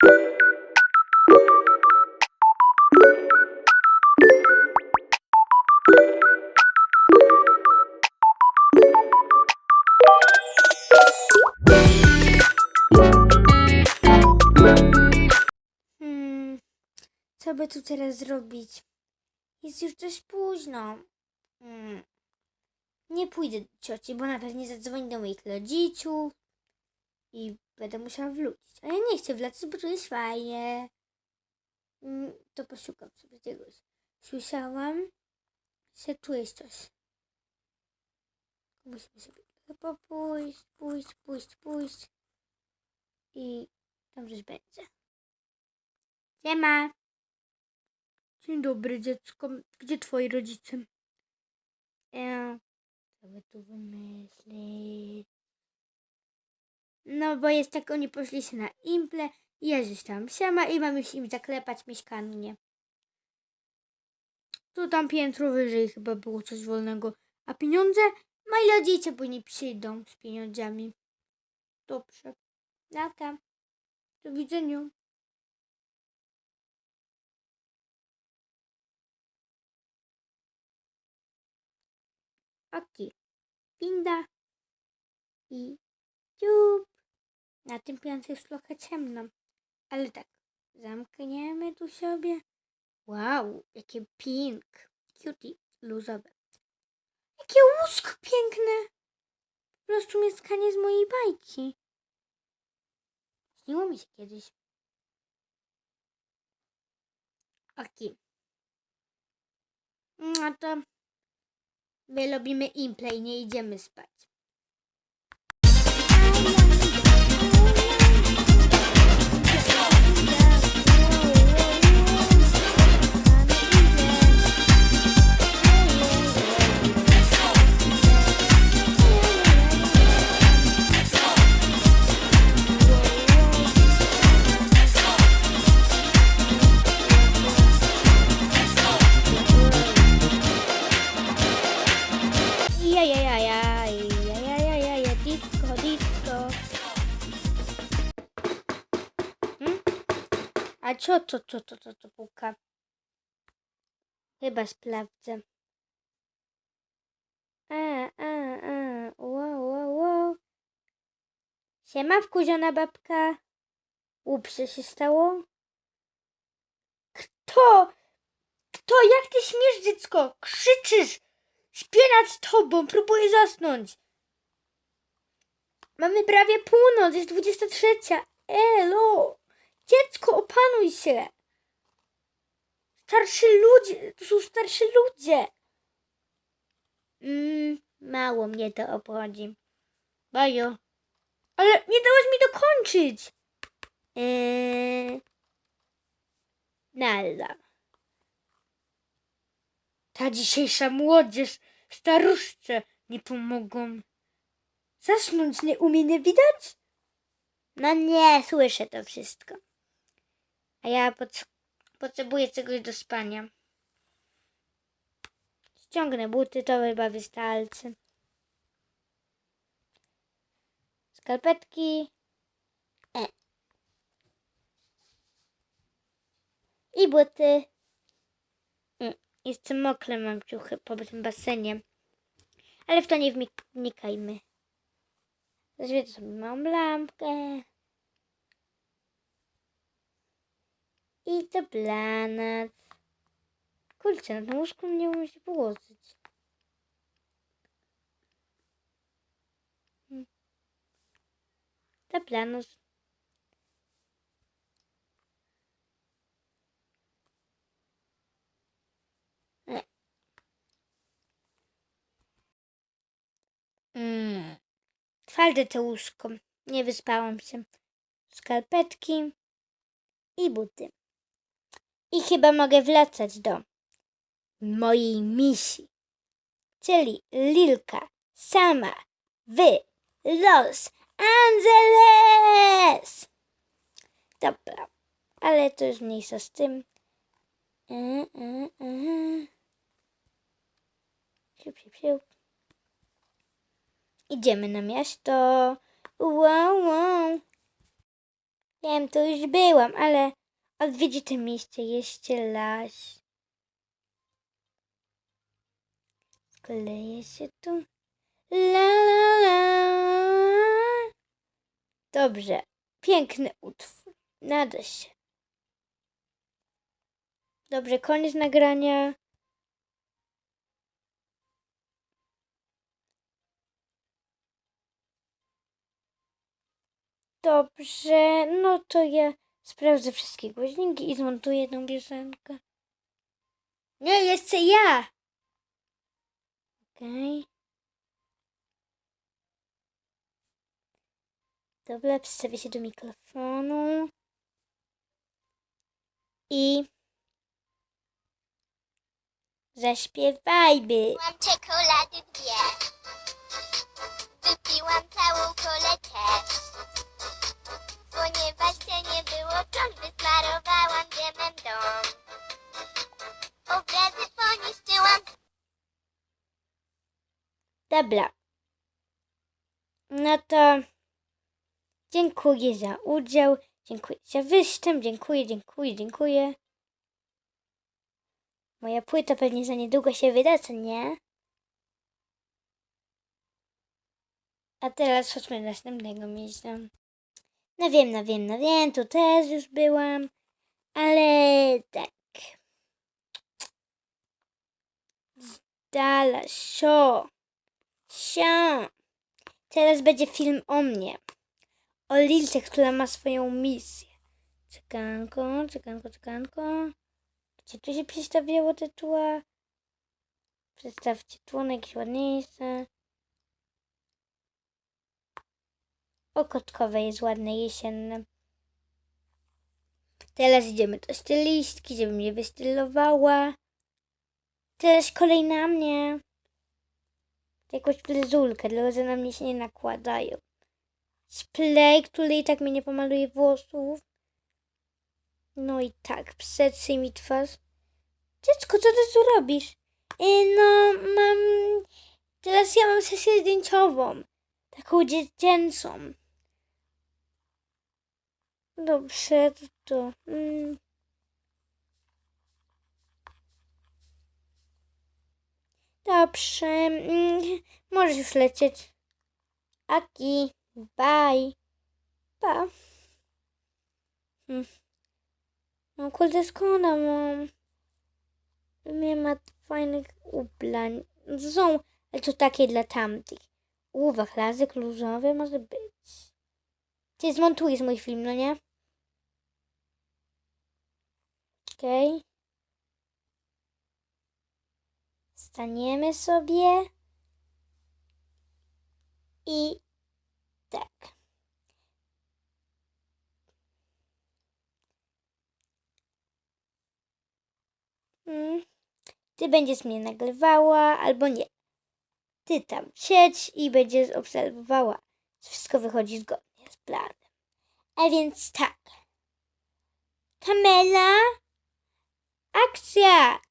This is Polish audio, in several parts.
Hmm, co by tu teraz zrobić? Jest już dość późno. Hmm. Nie pójdę do cioci, bo na pewno zadzwoni do moich rodziców i będę musiała wrócić. A ja nie chcę wracać, bo to jest fajnie. Mm, to poszukam sobie czegoś. Słyszałam, że tu jest coś. Musimy sobie chyba pójść, pójść, pójść, pójść. I tam coś będzie. Siema. Dzień dobry, dziecko. Gdzie twoi rodzice? E, co by tu wymyślić? No, bo jest tak, oni poszli się na imple gdzieś tam siema i mam już im zaklepać mieszkanie. Tu tam piętro wyżej chyba było coś wolnego. A pieniądze? Moi rodzice później przyjdą z pieniądzami. Dobrze. Lata. Do widzenia. Oki. Pinda. I ciup. Na tym piętrze jest trochę ciemno. Ale tak, zamkniemy tu sobie. Wow, jakie pink. Cutie, luzowe. Jakie łóżko piękne. Po prostu mieszkanie z mojej bajki. Śniło mi się kiedyś. Oki. No to my robimy imple i nie idziemy spać. Co to, co to, co to puka? Chyba sprawdzę. A, a, a, wow, wow, wow. Siema, wkuziona babka. Ups, co się stało? Kto? Kto? Jak ty śmiesz, dziecko? Krzyczysz! Śpię nad tobą, próbuję zasnąć. Mamy prawie północ, jest 23. Elo! Dziecko, opanuj się! Starszy ludzie, to są starsi ludzie. Mm, mało mnie to obchodzi. Bajo. Ale nie dałaś mi dokończyć. Eee... Nada. Ta dzisiejsza młodzież, staruszcze nie pomogą. Zasnąć nie umie, nie widać? No nie, słyszę to wszystko. Ja pot- potrzebuję czegoś do spania. Ściągnę buty, to chyba wystarczy. Skarpetki. E. I buty. Mm, Jeszcze mokre mam ciuchy po tym basenie. Ale w to nie wnikajmy. Zaświecę sobie małą lampkę. I to planet. Kurczę, na łóżku nie umiem się położyć. Hmm. To planos. Mm. Twarde to łóżko. Nie wyspałam się. Skarpetki i buty. I chyba mogę wracać do mojej misji. Czyli Lilka sama w Los Angeles. Dobra, ale to już mniejsza z tym. Siup, siup, siup. Idziemy na miasto. Wow, wow. Wiem, to już byłam, ale odwiedzi to miejsce jeszcze raz. Skleję się tu. La la la. Dobrze. Piękny utwór. Nada się. Dobrze, koniec nagrania. Dobrze, no to ja sprawdzę wszystkie głośniki i zmontuję tą piosenkę. Nie, jeszcze ja! Okej. Dobra, przedstawię się do mikrofonu. I zaśpiewajmy. Mam czekolady dwie. Dobra. No to dziękuję za udział, dziękuję za występ, dziękuję, dziękuję, dziękuję. Moja płyta pewnie za niedługo się wyda, co nie? A teraz chodźmy do następnego miejsca. No wiem, no wiem, no wiem, tu też już byłam, ale tak. Dala, sio. Sia. Teraz będzie film o mnie. O Lilce, która ma swoją misję. Cyganko, cyganko, cyganko. Gdzie tu się przedstawiało te tła? Przedstawcie tło na jakieś ładniejsze. O kotkowe jest ładne, jesienne. Teraz idziemy do stylistki, żeby mnie wystylowała. Teraz kolej na mnie jakąś fryzulkę, dlatego że na mnie się nie nakładają. Splay, który i tak mi nie pomaluje włosów. No i tak, przetrzyj mi twarz. Dziecko, co ty tu robisz? E, no, mam... Teraz ja mam sesję zdjęciową. Taką dziecięcą. Dobrze, to to... Mm. Dobrze. Mm, możesz już lecieć. Aki, bye. Pa. Hmm. No kurde, skąd mam? Nie ma fajnych ubrań. Są, ale to takie dla tamtych. U, wachlazyk luzowy może być. Ty zmontujesz mój film, no nie? Okej. Staniemy sobie i tak. Mm. Ty będziesz mnie nagrywała albo nie. Ty tam siedź i będziesz obserwowała. Wszystko wychodzi zgodnie z planem. A więc tak. Kamela, akcja!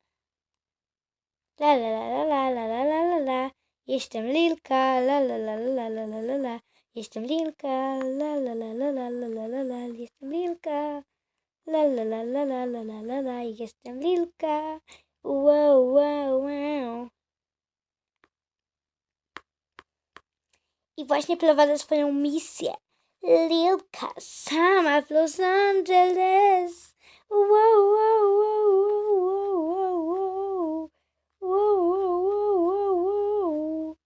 La la la la la la la la la. Jestem Lilka, la la la la la la la la. Jestem Lilka, la la la la la la la la la. Jestem Lilka, la la la la la la la la la. Jestem Lilka, wow wow wow. I właśnie prowadzę swoją misję. Lilka sama w Los Angeles. Wow, wow, wow, wow, wow, wow. Wow, wow, wow, wow, wow.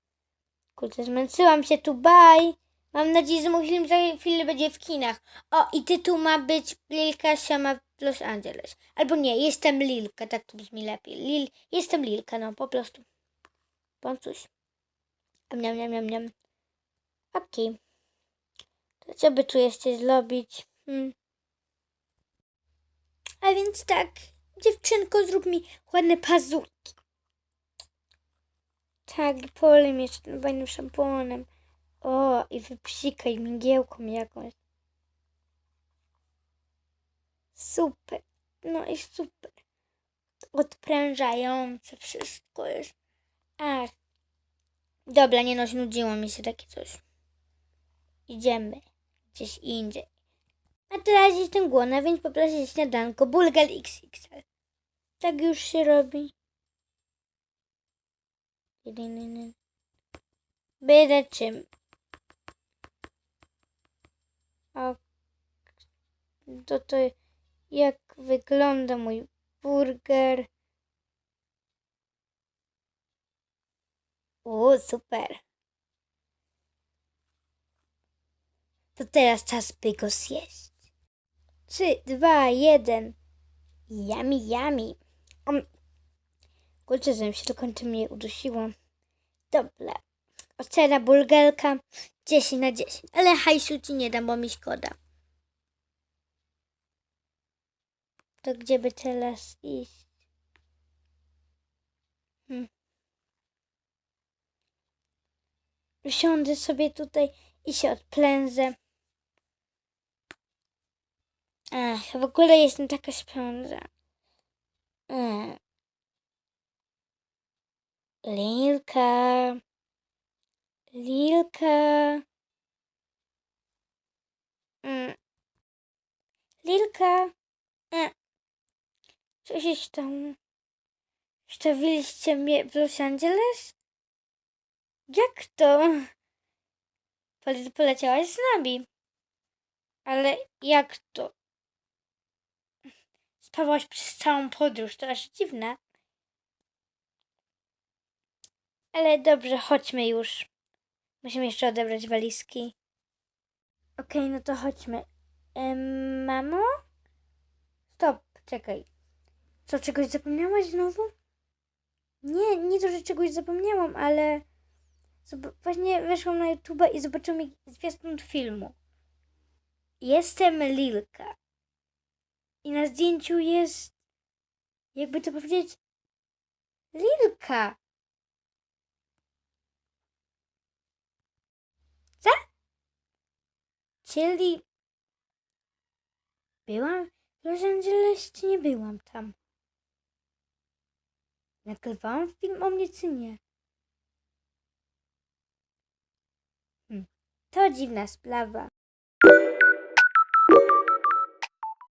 Kurczę, zmęczyłam się tu, bye. Mam nadzieję, że mój film za chwilę będzie w kinach. O, i tytuł ma być Lilka sama w Los Angeles. Albo nie, jestem Lilka, tak to brzmi lepiej. Lil, jestem Lilka, no po prostu. Bądź coś. Miam, miam, miam, miam. Okej. To co by tu jeszcze zrobić? Hmm. A więc tak, dziewczynko, zrób mi ładne pazurki. Tak, mnie jeszcze fajnym szamponem. O, i wypsikaj migiełką jakąś. Super. No i super. Odprężające wszystko jest. Ach. Dobra, nie no, znudziło mi się takie coś. Idziemy gdzieś indziej. A teraz jestem głodna, więc poproszę śniadanko. Bulgar XXL. Tak już się robi. Byle czym. A to to jak wygląda mój burger. O, super. To teraz czas, by go zjeść. Trzy, dwa, jeden. Yummy, yummy. Um. Kurczę, że mi się do końca mnie udusiło. Dobra. Ocena bulgarka 10 na 10. Ale hajsu ci nie dam, bo mi szkoda. To gdzie by teraz iść? Hmm. Usiądę sobie tutaj i się odplędzę. Ach, w ogóle jestem taka śpiąca. Ech. Lilka. Lilka. Mm. Lilka. E. Co się stało? Stawiliście mnie w Los Angeles? Jak to? Pole- Poleciałaś z nami. Ale jak to? Spawałaś przez całą podróż, to aż dziwne. Ale dobrze, chodźmy już. Musimy jeszcze odebrać walizki. Okej, no to chodźmy. Em, mamo? Stop, czekaj. Co, czegoś zapomniałaś znowu? Nie, nie to, że czegoś zapomniałam, ale... Właśnie weszłam na YouTube i zobaczyłam zwiastun filmu. Jestem Lilka. I na zdjęciu jest... Jakby to powiedzieć... Lilka. Co? Czyli... Byłam w Los Angeles, czy nie byłam tam? Nagrywałam film o mnie, czy nie? Hmm. To dziwna sprawa.